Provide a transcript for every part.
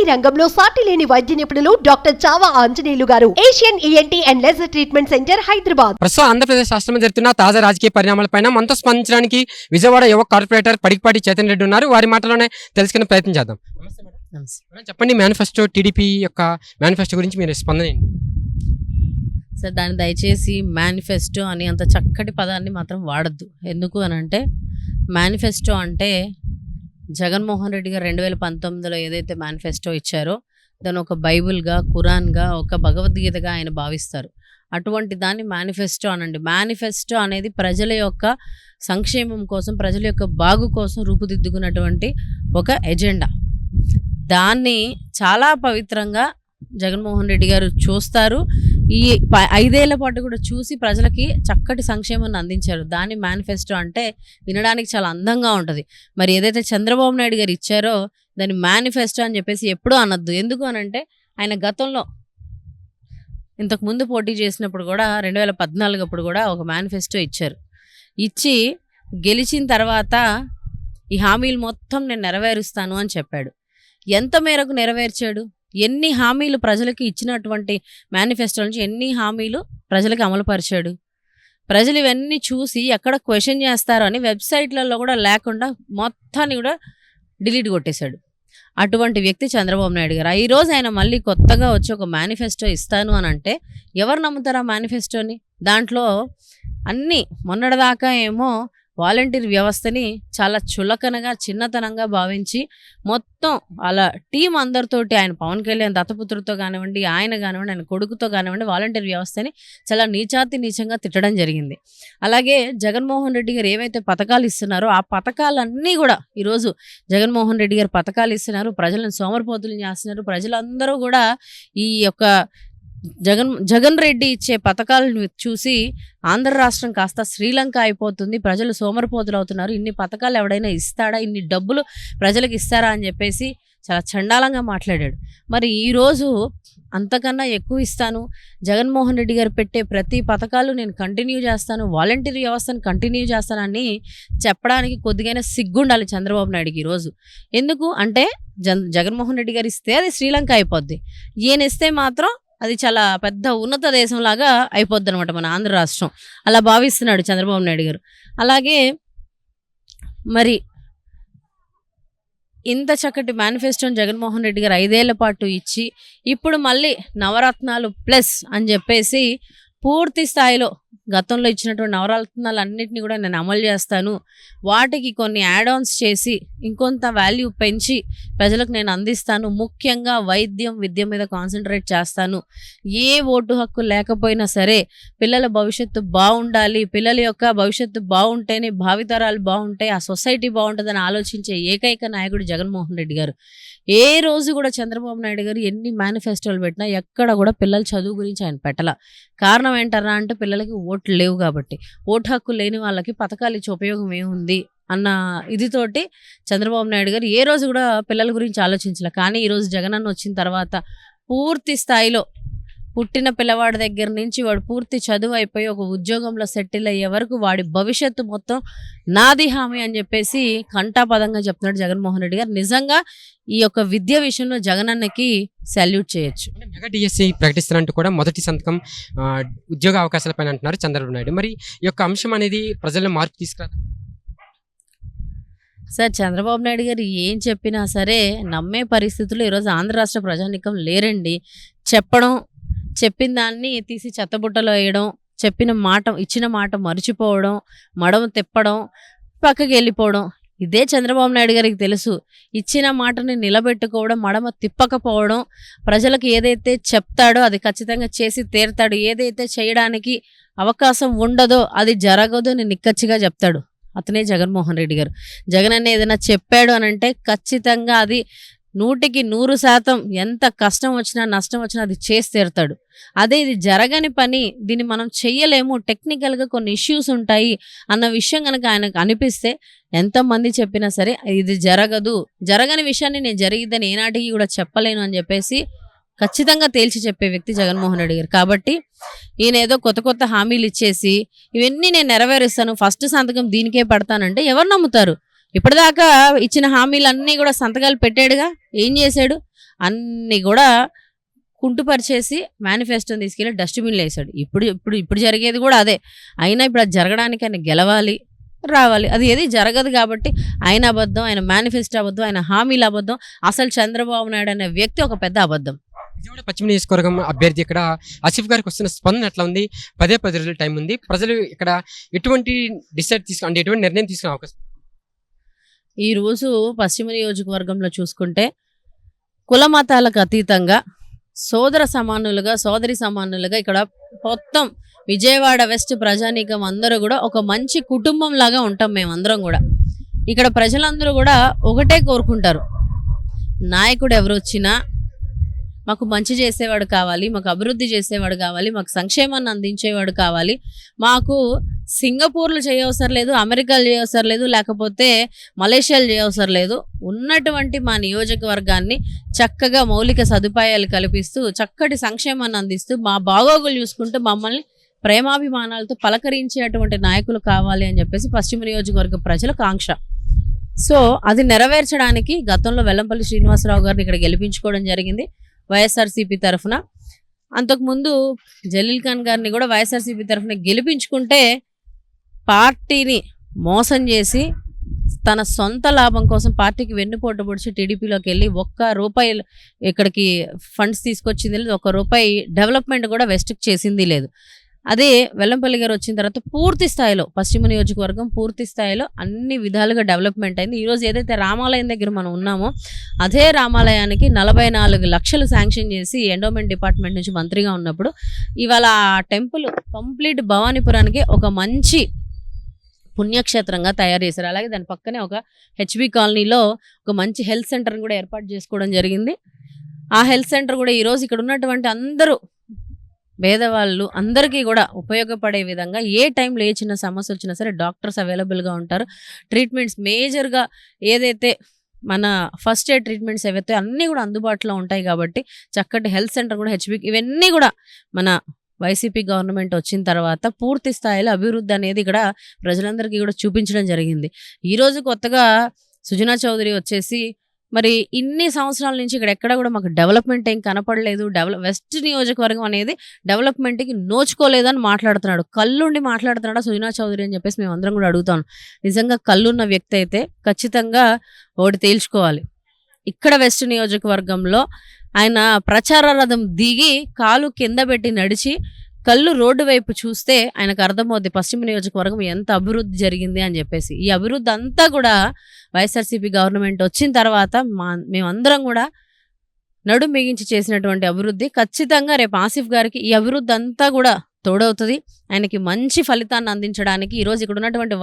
ENT రంగంలో సాటి లేని వైద్య నిపుణులు doctor Chava Anjaneyulu garu. Asian ENT and laser treatment centre Hyderabad. ప్రస్తుతం ఆంధ్రప్రదేశ్ రాష్ట్రంలో జరుగుతున్న తాజా రాజకీయ పరిణామాలపైన మనతో స్పందించడానికి విజయవాడ యువ కార్పొరేటర్ పడికపాటి చైతన్య రెడ్డి ఉన్నారు. వారి మాటలోనే తెలుసుకునే ప్రయత్నం చేద్దాం. చెప్పండి మేనిఫెస్టో టీడీపీ యొక్క మేనిఫెస్టో గురించి మీరు స్పందన? సార్ దాన్ని దయచేసి మేనిఫెస్టో అని అంత చక్కటి పదాన్ని మాత్రం వాడద్దు. ఎందుకు అని అంటే మేనిఫెస్టో అంటే జగన్మోహన్ రెడ్డి గారు రెండు వేల పంతొమ్మిదిలో ఏదైతే మేనిఫెస్టో ఇచ్చారో దాన్ని ఒక బైబుల్గా ఖురాన్గా ఒక భగవద్గీతగా ఆయన భావిస్తారు. అటువంటి దాన్ని మేనిఫెస్టో అనండి. మేనిఫెస్టో అనేది ప్రజల యొక్క సంక్షేమం కోసం ప్రజల యొక్క బాగు కోసం రూపుదిద్దుకున్నటువంటి ఒక ఎజెండా దాన్ని చాలా పవిత్రంగా జగన్మోహన్ రెడ్డి గారు చూస్తారు. ఈ ప- ఐదేళ్ళ పాటు కూడా చూసి ప్రజలకి చక్కటి సంక్షేమాన్ని అందించారు. దాని మేనిఫెస్టో అంటే వినడానికి చాలా అందంగా ఉంటుంది. మరి ఏదైతే చంద్రబాబు నాయుడు గారు ఇచ్చారో దాని మేనిఫెస్టో అని చెప్పేసి ఎప్పుడూ అనొద్దు. ఎందుకు అనంటే ఆయన గతంలో ఇంతకు ముందు పోటీ చేసినప్పుడు కూడా రెండు వేల పద్నాలుగు అప్పుడు కూడా ఒక మేనిఫెస్టో ఇచ్చారు. ఇచ్చి గెలిచిన తర్వాత ఈ హామీలు మొత్తం నేను నెరవేరుస్తాను అని చెప్పాడు. ఎంత మేరకు నెరవేర్చాడు? ఎన్ని హామీలు ప్రజలకు ఇచ్చినటువంటి మేనిఫెస్టో నుంచి ఎన్ని హామీలు ప్రజలకు అమలుపరిచాడు ప్రజలు ఇవన్నీ చూసి ఎక్కడ క్వశ్చన్ చేస్తారు అని వెబ్సైట్లలో కూడా లేకుండా మొత్తాన్ని కూడా డిలీట్ కొట్టేశాడు. అటువంటి వ్యక్తి చంద్రబాబు నాయుడు గారు. ఈ రోజు ఆయన మళ్ళీ కొత్తగా వచ్చి ఒక మేనిఫెస్టో ఇస్తాను అని అంటే ఎవరు నమ్ముతారు ఆ మేనిఫెస్టోని దాంట్లో అన్నీ మొన్నటిదాకా ఏమో వాలంటీర్ వ్యవస్థని చాలా చులకనగా చిన్నతనంగా భావించి మొత్తం అలా టీం అందరితోటి ఆయన పవన్ కళ్యాణ్ దత్తపుత్రుడితో కానివ్వండి ఆయన కానివ్వండి ఆయన కొడుకుతో కానివ్వండి వాలంటీర్ వ్యవస్థని చాలా నీచాతి నీచంగా తిట్టడం జరిగింది. అలాగే జగన్మోహన్ రెడ్డి గారు ఏవైతే పథకాలు ఇస్తున్నారో ఆ పథకాలన్నీ కూడా ఈరోజు జగన్మోహన్ రెడ్డి గారు పథకాలు ఇస్తున్నారు. ప్రజలను సోమరిపోతులు చేస్తున్నారు. ప్రజలందరూ కూడా ఈ యొక్క జగన్ జగన్ రెడ్డి ఇచ్చే పథకాలను చూసి ఆంధ్ర రాష్ట్రం కాస్త శ్రీలంక అయిపోతుంది. ప్రజలు సోమరిపోతులు అవుతున్నారు ఇన్ని పథకాలు ఎవడైనా ఇస్తాడా? ఇన్ని డబ్బులు ప్రజలకు ఇస్తారా అని చెప్పేసి చాలా చండాలంగా మాట్లాడాడు. మరి ఈరోజు అంతకన్నా ఎక్కువ ఇస్తాను. జగన్మోహన్ రెడ్డి గారు పెట్టే ప్రతి పథకాలు నేను కంటిన్యూ చేస్తాను. వాలంటీర్ వ్యవస్థను కంటిన్యూ చేస్తానని చెప్పడానికి కొద్దిగైనా సిగ్గుండాలి చంద్రబాబు నాయుడుకి ఈరోజు ఎందుకు? అంటే జన్ జగన్మోహన్ రెడ్డి గారు ఇస్తే అది శ్రీలంక అయిపోద్ది. ఈయన ఇస్తే మాత్రం అది చాలా పెద్ద ఉన్నత దేశంలాగా అయిపోద్ది అనమాట మన ఆంధ్ర రాష్ట్రం. అలా భావిస్తున్నాడు చంద్రబాబు నాయుడు గారు. అలాగే మరి ఇంత చక్కటి మేనిఫెస్టోని జగన్మోహన్ రెడ్డి గారు ఐదేళ్ళ పాటు ఇచ్చి ఇప్పుడు మళ్ళీ నవరత్నాలు ప్లస్ అని చెప్పేసి పూర్తి స్థాయిలో గతంలో ఇచ్చినటువంటి నవరత్నాలు అన్నింటినీ కూడా నేను అమలు చేస్తాను. వాటికి కొన్ని యాడ్ చేసి ఇంకొంత వాల్యూ పెంచి ప్రజలకు నేను అందిస్తాను. ముఖ్యంగా వైద్యం విద్య మీద కాన్సన్ట్రేట్ చేస్తాను. ఏ ఓటు హక్కు లేకపోయినా సరే పిల్లల భవిష్యత్తు బాగుండాలి. పిల్లల యొక్క భవిష్యత్తు బాగుంటేనే భావితరాలు బాగుంటాయి. ఆ సొసైటీ బాగుంటుందని ఆలోచించే ఏకైక నాయకుడు జగన్మోహన్ రెడ్డి గారు. ఏ రోజు కూడా చంద్రబాబు నాయుడు గారు ఎన్ని మేనిఫెస్టోలు పెట్టినా ఎక్కడ కూడా పిల్లల చదువు గురించి ఆయన పెట్టాల. కారణం ఏంటారా అంటే పిల్లలకి ఓట్లు లేవు కాబట్టి. ఓటు హక్కు లేని వాళ్ళకి పథకాలు ఇచ్చే ఉపయోగం ఏముంది? అన్న ఇదితోటి చంద్రబాబు నాయుడు గారు ఏ రోజు కూడా పిల్లల గురించి ఆలోచించలే. కానీ ఈరోజు జగనన్న వచ్చిన తర్వాత పూర్తి స్థాయిలో పుట్టిన పిల్లవాడి దగ్గర నుంచి వాడు పూర్తి చదువు అయిపోయి ఒక ఉద్యోగంలో సెటిల్ అయ్యే వరకు వాడి భవిష్యత్తు మొత్తం నాది హామీ అని చెప్పేసి కంటాపదంగా చెప్తున్నాడు జగన్మోహన్ రెడ్డి గారు. నిజంగా ఈ యొక్క విద్య విషయంలో జగనన్నకి సాల్యూట్ చేయొచ్చు. మెగా డిఎస్సి ప్రకటిస్తున్నట్టు కూడా మొదటి సంతకం ఉద్యోగ అవకాశాలపైన అంటున్నారు చంద్రబాబు నాయుడు. మరి ఈ యొక్క అంశం అనేది ప్రజల్లో మార్పు తీసుకురా సార్ చంద్రబాబు నాయుడు గారు ఏం చెప్పినా సరే నమ్మే పరిస్థితుల్లో ఈరోజు ఆంధ్ర రాష్ట్ర ప్రజానికం లేరండి. చెప్పడం చెప్పిన దాన్ని తీసి చెత్తబుట్టలో వేయడం చెప్పిన మాట ఇచ్చిన మాట మర్చిపోవడం మడమ తిప్పడం పక్కకి వెళ్ళిపోవడం. ఇదే చంద్రబాబు నాయుడు గారికి తెలుసు. ఇచ్చిన మాటని నిలబెట్టుకోవడం మడమ తిప్పకపోవడం ప్రజలకు ఏదైతే చెప్తాడో అది ఖచ్చితంగా చేసి తీరుతాడు. ఏదైతే చేయడానికి అవకాశం ఉండదో అది జరగదు అని నిక్కచ్చిగా చెప్తాడు. అతనే జగన్మోహన్ రెడ్డి గారు. జగన్ అన్న ఏదైనా చెప్పాడు అని అంటే ఖచ్చితంగా అది నూటికి నూరు శాతం ఎంత కష్టం వచ్చినా నష్టం వచ్చినా అది చేసి తీరుతాడు. అదే ఇది జరగని పని దీన్ని మనం చెయ్యలేము టెక్నికల్గా కొన్ని ఇష్యూస్ ఉంటాయి అన్న విషయం కనుక ఆయనకు అనిపిస్తే ఎంతమంది చెప్పినా సరే ఇది జరగదు జరగని విషయాన్ని నేను జరిగిద్దని ఏనాటికి కూడా చెప్పలేను అని చెప్పేసి ఖచ్చితంగా తేల్చి చెప్పే వ్యక్తి జగన్మోహన్ రెడ్డి గారు. కాబట్టి ఈయన ఏదో కొత్త కొత్త హామీలు ఇచ్చేసి ఇవన్నీ నేను నెరవేరుస్తాను ఫస్ట్ సంతకం దీనికే పడతానంటే ఎవరు నమ్ముతారు? ఇప్పటిదాకా ఇచ్చిన హామీలన్నీ కూడా సంతకాలు పెట్టాడుగా. ఏం చేశాడు? అన్ని కూడా కుంటుపరిచేసి మేనిఫెస్టోని తీసుకెళ్ళి డస్ట్బిన్లో వేసాడు ఇప్పుడు ఇప్పుడు ఇప్పుడు జరిగేది కూడా అదే. అయినా ఇప్పుడు అది జరగడానికి ఆయన గెలవాలి రావాలి. అది ఏది జరగదు కాబట్టి ఆయన అబద్ధం ఆయన మేనిఫెస్టో అబద్ధం ఆయన హామీలు అబద్ధం అసలు చంద్రబాబు నాయుడు అనే వ్యక్తి ఒక పెద్ద అబద్ధం. విజయవాడ పశ్చిమ నియోజకవర్గం అభ్యర్థి ఇక్కడ ఆసిఫ్ గారికి వస్తున్న స్పందన ఎట్లా ఉంది? పదే పది రోజుల టైం ఉంది. ప్రజలు ఇక్కడ ఎటువంటి డిసైడ్ తీసుకు అంటే ఎటువంటి నిర్ణయం తీసుకునే అవకాశం ఈ రోజు పశ్చిమ నియోజకవర్గంలో చూసుకుంటే కుల మతాలకు అతీతంగా సోదర సమానులుగా సోదరి సమానులుగా ఇక్కడ మొత్తం విజయవాడ వెస్ట్ ప్రజానీకం అందరూ కూడా ఒక మంచి కుటుంబం లాగా ఉంటాం మేమందరం కూడా. ఇక్కడ ప్రజలందరూ కూడా ఒకటే కోరుకుంటారు. నాయకుడు ఎవరు వచ్చినా మాకు మంచి చేసేవాడు కావాలి మాకు అభివృద్ధి చేసేవాడు కావాలి మాకు సంక్షేమాన్ని అందించేవాడు కావాలి. మాకు సింగపూర్లు చేయవసరం లేదు అమెరికాలు చేయవసరం లేదు లేకపోతే మలేషియాలు చేయవసరం లేదు. ఉన్నటువంటి మా నియోజకవర్గాన్ని చక్కగా మౌలిక సదుపాయాలు కల్పిస్తూ చక్కటి సంక్షేమాన్ని అందిస్తూ మా బాగోగులు చూసుకుంటూ మమ్మల్ని ప్రేమాభిమానాలతో పలకరించేటువంటి నాయకులు కావాలి అని చెప్పేసి పశ్చిమ నియోజకవర్గ ప్రజల కాంక్ష సో అది నెరవేర్చడానికి గతంలో వెల్లంపల్లి శ్రీనివాసరావు గారిని ఇక్కడ గెలిపించుకోవడం జరిగింది. వైఎస్ఆర్సీపీ తరఫున. అంతకుముందు జలీల్ ఖాన్ గారిని కూడా వైఎస్ఆర్సీపీ తరఫున గెలిపించుకుంటే పార్టీని మోసం చేసి తన సొంత లాభం కోసం పార్టీకి వెన్నుపోటు పొడిచి టీడీపీలోకి వెళ్ళి ఒక్క రూపాయి ఇక్కడికి ఫండ్స్ తీసుకొచ్చింది లేదు. ఒక్క రూపాయి డెవలప్మెంట్ కూడా వెస్ట్కి చేసింది లేదు. అదే వెల్లంపల్లి గారు వచ్చిన తర్వాత పూర్తి స్థాయిలో పశ్చిమ నియోజకవర్గం పూర్తి స్థాయిలో అన్ని విధాలుగా డెవలప్మెంట్ అయింది. ఈరోజు ఏదైతే రామాలయం దగ్గర మనం ఉన్నామో అదే రామాలయానికి నలభై నాలుగు లక్షలు శాంక్షన్ చేసి ఎండోమెంట్ డిపార్ట్మెంట్ నుంచి మంత్రిగా ఉన్నప్పుడు ఇవాళ ఆ టెంపుల్ కంప్లీట్ భవానీపురానికి ఒక మంచి పుణ్యక్షేత్రంగా తయారు చేశారు. అలాగే దాని పక్కనే ఒక హెచ్బి కాలనీలో ఒక మంచి హెల్త్ సెంటర్ని కూడా ఏర్పాటు చేసుకోవడం జరిగింది. ఆ హెల్త్ సెంటర్ కూడా ఈరోజు ఇక్కడ ఉన్నటువంటి అందరూ పేదవాళ్ళు అందరికీ కూడా ఉపయోగపడే విధంగా ఏ టైంలో ఏ చిన్న సమస్య వచ్చినా సరే డాక్టర్స్ అవైలబుల్గా ఉంటారు. ట్రీట్మెంట్స్ మేజర్గా ఏదైతే మన ఫస్ట్ ఎయిడ్ ట్రీట్మెంట్స్ ఏవైతే అన్నీ కూడా అందుబాటులో ఉంటాయి కాబట్టి చక్కటి హెల్త్ సెంటర్ కూడా హెచ్బి ఇవన్నీ కూడా మన వైసీపీ గవర్నమెంట్ వచ్చిన తర్వాత పూర్తి స్థాయిలో అభివృద్ధి అనేది ఇక్కడ ప్రజలందరికీ కూడా చూపించడం జరిగింది. ఈరోజు కొత్తగా సుజనా చౌదరి వచ్చేసి మరి ఇన్ని సంవత్సరాల నుంచి ఇక్కడ ఎక్కడ కూడా మాకు డెవలప్మెంట్ ఏం కనపడలేదు. డెవలప్ వెస్ట్ నియోజకవర్గం అనేది డెవలప్మెంట్కి నోచుకోలేదని మాట్లాడుతున్నాడు. కళ్ళుండి మాట్లాడుతున్నాడా సుజనా చౌదరి అని చెప్పేసి మేము అందరం కూడా అడుగుతాం. నిజంగా కళ్ళున్న వ్యక్తి అయితే ఖచ్చితంగా ఒకటి తేల్చుకోవాలి. ఇక్కడ వెస్ట్ నియోజకవర్గంలో ఆయన ప్రచార రథం దిగి కాలు కింద పెట్టి నడిచి కళ్ళు రోడ్డు వైపు చూస్తే ఆయనకు అర్థమవుద్ది పశ్చిమ నియోజకవర్గం ఎంత అభివృద్ధి జరిగింది అని చెప్పేసి. ఈ అభివృద్ధి అంతా కూడా వైఎస్ఆర్సీపీ గవర్నమెంట్ వచ్చిన తర్వాత మా మేమందరం కూడా నడుం మిగించి చేసినటువంటి అభివృద్ధి. ఖచ్చితంగా రేపు ఆసిఫ్ గారికి ఈ అభివృద్ధి అంతా కూడా తోడవుతుంది. ఆయనకి మంచి ఫలితాన్ని అందించడానికి ఈరోజు ఇక్కడ ఉన్నటువంటి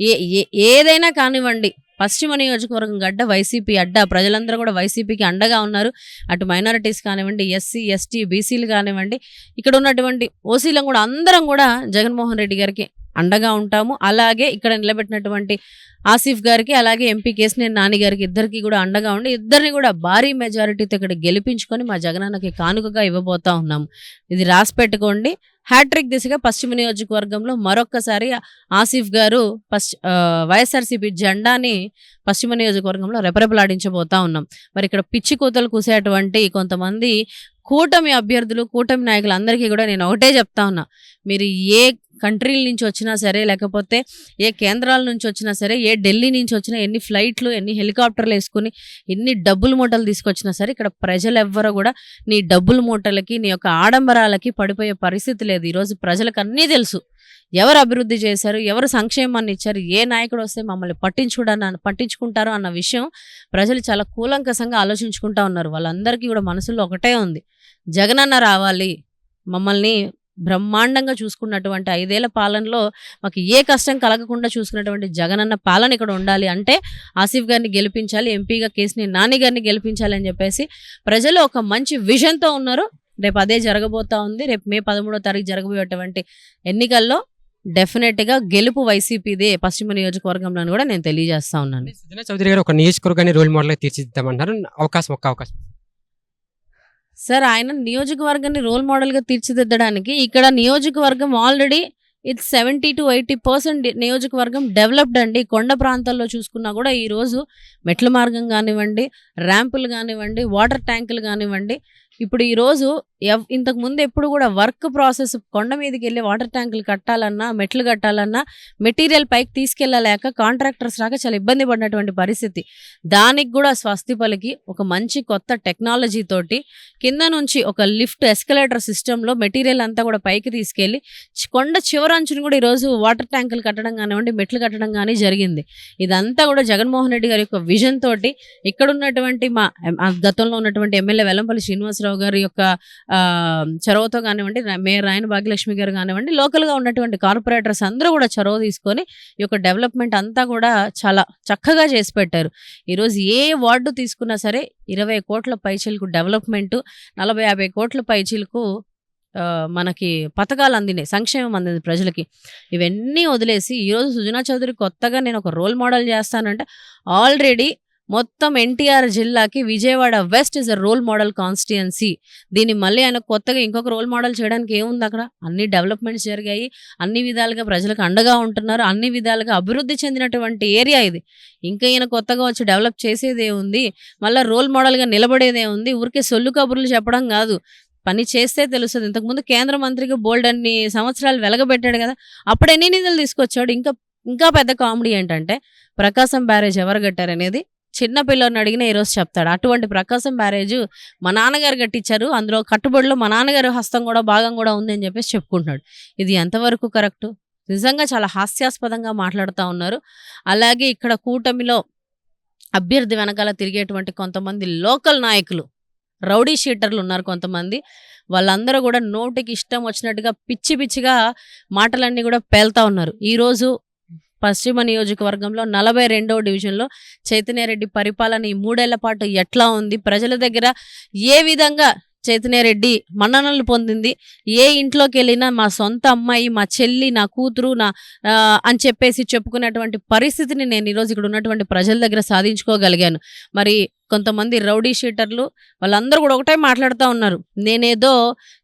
ఏ ఏ- ఏదైనా కానివ్వండి పశ్చిమ నియోజకవర్గం గడ్డ వైసీపీ అడ్డ. ప్రజలందరూ కూడా వైసీపీకి అండగా ఉన్నారు. అటు మైనారిటీస్ కానివ్వండి ఎస్సీ ఎస్టీ బీసీలు కానివ్వండి ఇక్కడ ఉన్నటువంటి ఓసీలం కూడా అందరం కూడా జగన్మోహన్ రెడ్డి గారికి అండగా ఉంటాము. అలాగే ఇక్కడ నిలబెట్టినటువంటి ఆసిఫ్ గారికి అలాగే ఎంపీ కేసినేని నాని గారికి ఇద్దరికి కూడా అండగా ఉండి ఇద్దరిని కూడా భారీ మెజారిటీతో ఇక్కడ గెలిపించుకొని మా జగనన్నకి కానుకగా ఇవ్వబోతా ఉన్నాము. ఇది రాసి పెట్టుకోండి. హ్యాట్రిక్ దిశగా పశ్చిమ నియోజకవర్గంలో మరొక్కసారి ఆసిఫ్ గారు పశ్చి ఆ, వైఎస్ఆర్సీపీ జెండాని పశ్చిమ నియోజకవర్గంలో రెపరెపలాడించబోతా ఉన్నాం. మరి ఇక్కడ పిచ్చి కూతలు కూసేటువంటి కొంతమంది కూటమి అభ్యర్థులు కూటమి నాయకులు అందరికీ కూడా నేను ఒకటే చెప్తా ఉన్నా. మీరు ఏ కంట్రీల నుంచి వచ్చినా సరే లేకపోతే ఏ కేంద్రాల నుంచి వచ్చినా సరే ఏ ఢిల్లీ నుంచి వచ్చినా ఎన్ని ఫ్లైట్లు ఎన్ని హెలికాప్టర్లు వేసుకుని ఎన్ని డబ్బుల మూటలు తీసుకొచ్చినా సరే ఇక్కడ ప్రజలు ఎవ్వరూ కూడా నీ డబ్బుల మూటలకి నీ యొక్క ఆడంబరాలకి పడిపోయే పరిస్థితి లేదు. ఈరోజు ప్రజలకు అన్నీ తెలుసు. ఎవరు అభివృద్ధి చేశారు ఎవరు సంక్షేమాన్ని ఇచ్చారు ఏ నాయకుడు వస్తే మమ్మల్ని పట్టించుకోవడానికి పట్టించుకుంటారు అన్న విషయం ప్రజలు చాలా కూలంకసంగా ఆలోచించుకుంటా ఉన్నారు. వాళ్ళందరికీ కూడా మనసులో ఒకటే ఉంది. జగనన్న రావాలి. మమ్మల్ని బ్రహ్మాండంగా చూసుకున్నటువంటి ఐదేళ్ళ పాలనలో మాకు ఏ కష్టం కలగకుండా చూసుకున్నటువంటి జగనన్న పాలన ఇక్కడ ఉండాలి అంటే ఆసిఫ్ గారిని గెలిపించాలి ఎంపీగా కేసుని నాని గారిని గెలిపించాలి అని చెప్పేసి ప్రజలు ఒక మంచి విజన్తో ఉన్నారు. రేపు అదే జరగబోతా ఉంది. రేపు మే పదమూడో తారీఖు జరగబోయేటువంటి ఎన్నికల్లో డెఫినెట్గా గెలుపు వైసీపీదే పశ్చిమ నియోజకవర్గంలో కూడా నేను తెలియజేస్తా ఉన్నాను. సుజనా చౌదరి గారు ఒక నియోజకవర్గాన్ని రోల్ మోడల్ తీర్చిదిద్దామంటారు అవకాశం ఒక్క అవకాశం. సార్ ఆయన నియోజకవర్గాన్ని రోల్ మోడల్గా తీర్చిదిద్దడానికి ఇక్కడ నియోజకవర్గం ఆల్రెడీ ఇది సెవెంటీ టు ఎయిటీ పర్సెంట్ నియోజకవర్గం డెవలప్డ్ అండి. కొండ ప్రాంతాల్లో చూసుకున్నా కూడా ఈరోజు మెట్ల మార్గం కానివ్వండి ర్యాంపులు కానివ్వండి వాటర్ ట్యాంకులు కానివ్వండి ఇప్పుడు ఈరోజు ఎవ్ ఇంతకు ముందు ఎప్పుడు కూడా వర్క్ ప్రాసెస్ కొండ మీదకి వెళ్ళి వాటర్ ట్యాంకులు కట్టాలన్నా మెట్లు కట్టాలన్నా మెటీరియల్ పైకి తీసుకెళ్ళలేక కాంట్రాక్టర్స్ రాక చాలా ఇబ్బంది పడినటువంటి పరిస్థితి. దానికి కూడా స్వస్తి పలికి ఒక మంచి కొత్త టెక్నాలజీ తోటి కింద నుంచి ఒక లిఫ్ట్ ఎస్కలేటర్ సిస్టంలో మెటీరియల్ అంతా కూడా పైకి తీసుకెళ్ళి కొండ చివరంచును కూడా ఈరోజు వాటర్ ట్యాంకులు కట్టడం కానివ్వండి మెట్లు కట్టడం కానీ జరిగింది. ఇదంతా కూడా జగన్మోహన్ రెడ్డి గారి యొక్క విజన్ తోటి ఇక్కడ ఉన్నటువంటి మా గతంలో ఉన్నటువంటి ఎమ్మెల్యే వెల్లంపల్లి శ్రీనివాసరావు గారి యొక్క చొరవతో కానివ్వండి మేయర్ రాయన భాగ్యలక్ష్మి గారు కానివ్వండి లోకల్గా ఉన్నటువంటి కార్పొరేటర్స్ అందరూ కూడా చొరవ తీసుకొని ఈ యొక్క డెవలప్మెంట్ అంతా కూడా చాలా చక్కగా చేసి పెట్టారు. ఈరోజు ఏ వార్డు తీసుకున్నా సరే ఇరవై కోట్ల పైచీలకు డెవలప్మెంట్ నలభై యాభై కోట్ల పైచీలకు మనకి పథకాలు అందినాయి సంక్షేమం అందింది ప్రజలకి. ఇవన్నీ వదిలేసి ఈరోజు సుజనా చౌదరి కొత్తగా నేను ఒక రోల్ మోడల్ చేస్తానంటే ఆల్రెడీ మొత్తం ఎన్టీఆర్ జిల్లాకి Vijayawada west is a role model constituency దీన్ని మళ్ళీ ఆయన కొత్తగా ఇంకొక రోల్ మోడల్ చేయడానికి ఏముంది అక్కడ? అన్ని డెవలప్మెంట్స్ జరిగాయి. అన్ని విధాలుగా ప్రజలకు అండగా ఉంటున్నారు. అన్ని విధాలుగా అభివృద్ధి చెందినటువంటి ఏరియా ఇది. ఇంకా ఈయన కొత్తగా వచ్చి డెవలప్ చేసేదే ఉంది మళ్ళీ రోల్ మోడల్గా నిలబడేదే ఉంది ఊరికే సొల్లు కబుర్లు చెప్పడం కాదు. పని చేస్తే తెలుస్తుంది. ఇంతకుముందు కేంద్ర మంత్రికి బోల్డ్ అన్ని సంవత్సరాలు వెలగబెట్టాడు కదా. అప్పుడు ఎన్ని నిధులు తీసుకొచ్చాడు? ఇంకా ఇంకా పెద్ద కామెడీ ఏంటంటే ప్రకాశం బ్యారేజ్ ఎవరు కట్టారనేది? చిన్న పిల్లని అడిగినా ఈరోజు చెప్తాడు. అటువంటి ప్రకాశం బ్యారేజ్ మా నాన్నగారు కట్టించారు. అందులో కట్టుబడిలో మా నాన్నగారి హస్తం కూడా భాగం కూడా ఉందని చెప్పేసి చెప్పుకుంటున్నాడు. ఇది ఎంతవరకు కరెక్ట్ నిజంగా చాలా హాస్యాస్పదంగా మాట్లాడుతూ ఉన్నారు. అలాగే ఇక్కడ కూటమిలో అభ్యర్థి వెనకాల తిరిగేటువంటి కొంతమంది లోకల్ నాయకులు రౌడీ షీటర్లు ఉన్నారు కొంతమంది. వాళ్ళందరూ కూడా నోటికి ఇష్టం వచ్చినట్టుగా పిచ్చి పిచ్చిగా మాటలన్నీ కూడా పేల్తా ఉన్నారు. ఈరోజు పశ్చిమ నియోజకవర్గంలో నలభై రెండవ డివిజన్లో చైతన్యారెడ్డి పరిపాలన ఈ మూడేళ్ళ పాటు ఎట్లా ఉంది? ప్రజల దగ్గర ఏ విధంగా చైతన్యరెడ్డి మన్ననలు పొందింది. ఏ ఇంట్లోకి వెళ్ళినా మా సొంత అమ్మాయి మా చెల్లి నా కూతురు నా అని చెప్పేసి చెప్పుకునేటువంటి పరిస్థితిని నేను ఈరోజు ఇక్కడ ఉన్నటువంటి ప్రజల దగ్గర సాధించుకోగలిగాను. మరి కొంతమంది రౌడీ షీటర్లు వాళ్ళందరూ కూడా ఒకటే మాట్లాడుతూ ఉన్నారు. నేనేదో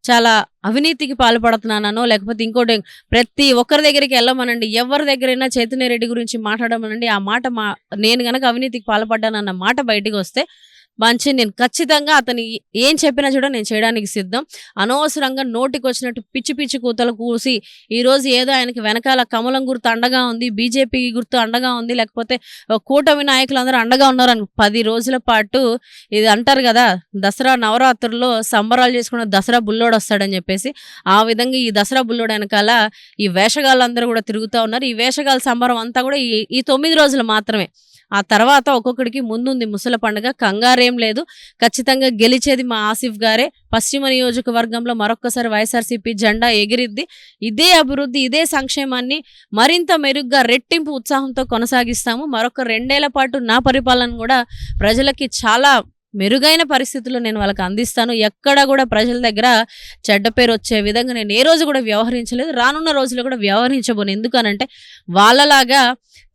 చాలా అవినీతికి పాల్పడుతున్నానో లేకపోతే ఇంకోటి ప్రతి ఒక్కరి దగ్గరికి వెళ్ళమనండి. ఎవరి దగ్గరైనా చైతన్య రెడ్డి గురించి మాట్లాడమనండి. ఆ మాట మా నేను కనుక అవినీతికి పాల్పడ్డానన్న మాట బయటికి వస్తే మంచి నేను ఖచ్చితంగా అతని ఏం చెప్పినా కూడా నేను చేయడానికి సిద్ధం. అనవసరంగా నోటికి వచ్చినట్టు పిచ్చి పిచ్చి కూతలు కూసి ఈరోజు ఏదో ఆయనకి వెనకాల కమలం గుర్తు అండగా ఉంది బీజేపీ గుర్తు అండగా ఉంది లేకపోతే ఆ, కూటమి నాయకులందరూ అండగా ఉన్నారు అని పది రోజుల పాటు ఇది అంటారు కదా దసరా నవరాత్రుల్లో సంబరాలు చేసుకున్న దసరా బుల్లోడు వస్తాడని చెప్పేసి ఆ విధంగా ఈ దసరా బుల్లోడు వెనకాల ఈ వేషగాళ్ళందరూ కూడా తిరుగుతూ ఉన్నారు. ఈ వేషగాళ్ళ సంబరం అంతా కూడా ఈ ఈ తొమ్మిది రోజులు మాత్రమే. ఆ తర్వాత ఒక్కొక్కడికి ముందుంది ముసల పండుగ. కంగారేం లేదు. ఖచ్చితంగా గెలిచేది మా ఆసిఫ్ గారే. పశ్చిమ నియోజకవర్గంలో మరొక్కసారి వైఎస్ఆర్సీపీ జెండా ఎగిరిద్ది. ఇదే అభివృద్ధి ఇదే సంక్షేమాన్ని మరింత మెరుగ్గా రెట్టింపు ఉత్సాహంతో కొనసాగిస్తాము. మరొక రెండేళ్ళ పాటు నా పరిపాలన కూడా ప్రజలకి చాలా మెరుగైన పరిస్థితుల్లో నేను వాళ్ళకి అందిస్తాను. ఎక్కడ కూడా ప్రజల దగ్గర చెడ్డ పేరు వచ్చే విధంగా నేను ఏ రోజు కూడా వ్యవహరించలేదు. రానున్న రోజుల్లో కూడా వ్యవహరించబోను. ఎందుకనంటే వాళ్ళలాగా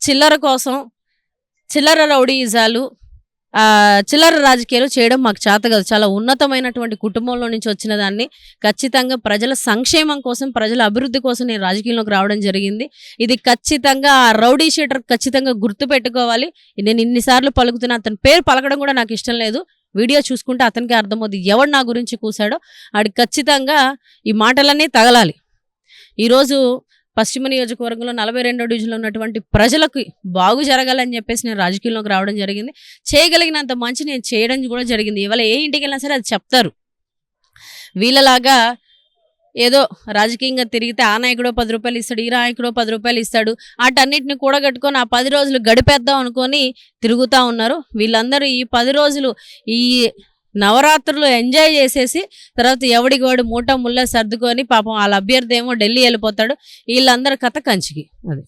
చిల్లర కోసం చిల్లర రౌడీజాలు చిల్లర రాజకీయాలు చేయడం మాకు చేత కాదు. చాలా ఉన్నతమైనటువంటి కుటుంబంలో నుంచి వచ్చిన దాన్ని ఖచ్చితంగా ప్రజల సంక్షేమం కోసం ప్రజల అభివృద్ధి కోసం నేను రాజకీయంలోకి రావడం జరిగింది. ఇది ఖచ్చితంగా ఆ రౌడీ షీటర్ ఖచ్చితంగా గుర్తు పెట్టుకోవాలి. నేను ఇన్నిసార్లు పలుకుతున్నా అతని పేరు పలకడం కూడా నాకు ఇష్టం లేదు. వీడియో చూసుకుంటే అతనికి అర్థమవుతుంది ఎవడు నా గురించి కూశాడో. ఆడికి ఖచ్చితంగా ఈ మాటలన్నీ తగలాలి. ఈరోజు పశ్చిమ నియోజకవర్గంలో నలభై రెండో డివిజన్లో ఉన్నటువంటి ప్రజలకు బాగు జరగాలని చెప్పేసి నేను రాజకీయంలోకి రావడం జరిగింది. చేయగలిగినంత మంచి నేను చేయడం కూడా జరిగింది. ఇవాళ ఏ ఇంటికి వెళ్ళినా సరే అది చెప్తారు. వీళ్ళలాగా ఏదో రాజకీయంగా తిరిగితే ఆ నాయకుడో పది రూపాయలు ఇస్తాడు ఈ నాయకుడో పది రూపాయలు ఇస్తాడు వాటన్నిటిని కూడగట్టుకొని ఆ పది రోజులు గడిపేద్దాం అనుకొని తిరుగుతూ ఉన్నారు. వీళ్ళందరూ ఈ పది రోజులు ఈ నవరాత్రులు ఎంజాయ్ చేసేసి తర్వాత ఎవడికి వాడు మూట ముళ్ళ సర్దుకొని పాపం వాళ్ళ అభ్యర్థి ఏమో ఢిల్లీ వెళ్ళిపోతాడు. వీళ్ళందరి కథ కంచికి. అది.